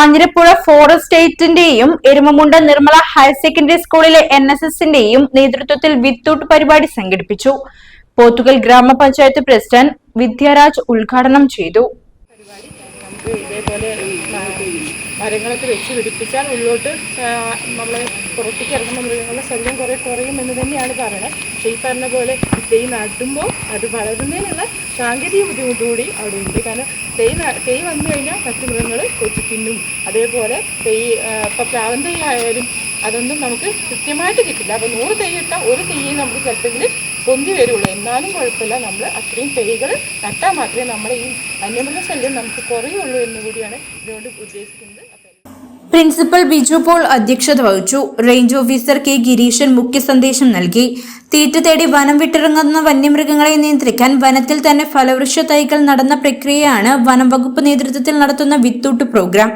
കാഞ്ഞിരപ്പുഴ സ്റ്റേറ്റിന്റെയും Erumamunda Nirmala higher secondary സ്കൂളിലെ N S എസിന്റെയും നേതൃത്വത്തിൽ വിത്തൂട്ട് പരിപാടി സംഘടിപ്പിച്ചു. പോത്തുകൽ ഗ്രാമപഞ്ചായത്ത് പ്രസിഡന്റ് വിദ്യാരാജ് ഉദ്ഘാടനം ചെയ്തു. മരങ്ങളൊക്കെ വെച്ച് പിടിപ്പിച്ചാൽ ഉള്ളോട്ട് നമ്മൾ പുറത്തേക്ക് ഇറങ്ങുന്ന മൃഗങ്ങളുടെ ശല്യം കുറേ കുറയും എന്ന് തന്നെയാണ് പറയുന്നത്. പക്ഷേ ഈ പറഞ്ഞ പോലെ തേയ് നടുമ്പോൾ അത് വളരുന്നതിനുള്ള സാങ്കേതിക ബുദ്ധിമുട്ട് കൂടി അവിടെ ഉണ്ട് കാരണം തേയ് തേയ് വന്നു കഴിഞ്ഞാൽ മറ്റു മൃഗങ്ങൾ കൊച്ചു തിന്നും. അതേപോലെ തേയ് ഇപ്പോൾ പ്ലാവൻ തൈ ആയാലും അതൊന്നും നമുക്ക് കൃത്യമായിട്ട് കിട്ടില്ല. അപ്പോൾ നൂറ് തൈ ഇട്ടാൽ ഒരു തെയ്യേ നമുക്ക് ചിലപ്പോൾ പൊന്തി വരുള്ളൂ. എന്നാലും കുഴപ്പമില്ല. നമ്മൾ അത്രയും തൈകൾ നട്ടാൽ മാത്രമേ നമ്മുടെ ഈ വന്യമൃഗ ശല്യം നമുക്ക് കുറയുള്ളൂ എന്ന് കൂടിയാണ് ഇതുകൊണ്ട് ഉദ്ദേശിക്കുന്നത്. പ്രിൻസിപ്പൽ ബിജു പോൾ അധ്യക്ഷത വഹിച്ചു. റേഞ്ച് ഓഫീസർ കെ ഗിരീശൻ മുഖ്യ സന്ദേശം നൽകി. തീറ്റ തേടി വനം വിട്ടിറങ്ങുന്ന വന്യമൃഗങ്ങളെ നിയന്ത്രിക്കാൻ വനത്തിൽ തന്നെ ഫലവൃക്ഷ തൈകൾ നടന്ന പ്രക്രിയയാണ് വനം വകുപ്പ് നേതൃത്വത്തിൽ നടത്തുന്ന വിത്തൂട്ട് പ്രോഗ്രാം.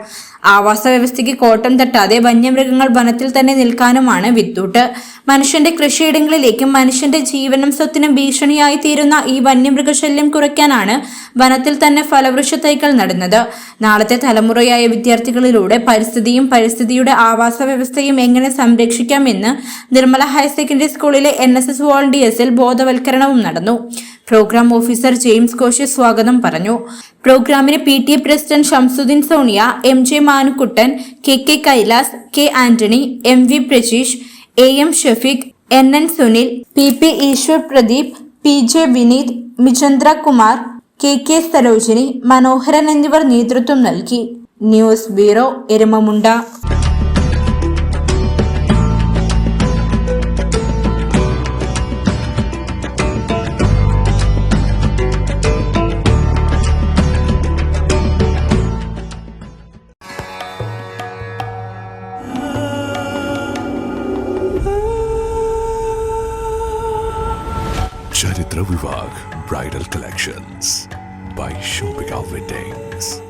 ആവാസ വ്യവസ്ഥയ്ക്ക് കോട്ടം തട്ടാതെ വന്യമൃഗങ്ങൾ വനത്തിൽ തന്നെ നിൽക്കാനുമാണ് വിത്തൂട്ട് മനുഷ്യന്റെ കൃഷിയിടങ്ങളിലേക്കും മനുഷ്യന്റെ ജീവനും സ്വത്തിനും ഭീഷണിയായി തീരുന്ന ഈ വന്യമൃഗശല്യം കുറയ്ക്കാനാണ് വനത്തിൽ തന്നെ ഫലവൃക്ഷ തൈകൾ നടുന്നത്. നാളത്തെ തലമുറയായ വിദ്യാർത്ഥികളിലൂടെ പരിസ്ഥിതിയും പരിസ്ഥിതിയുടെ ആവാസ വ്യവസ്ഥയും എങ്ങനെ സംരക്ഷിക്കാമെന്ന് നിർമ്മല ഹയർ സെക്കൻഡറി സ്കൂളിലെ എൻ എസ് എസ് വോളണ്ടിയേഴ്സിൽ ബോധവൽക്കരണവും നടന്നു. പ്രോഗ്രാം ഓഫീസർ ജെയിംസ് കോശ സ്വാഗതം പറഞ്ഞു. പ്രോഗ്രാമിന് P T A president Shamsuddin Sonia M J Manukuttan K K Kailas K Antony M V Prajeesh A M Shafeeq N N Sunil P P Eshwar Pradeep P J Vineeth Michandra Kumar K K Sarojini Manoharan എന്നിവർ നേതൃത്വം നൽകി. News bureau Erumamunda. Chitra Vivag Bridal Collections by Shobhika Weddings.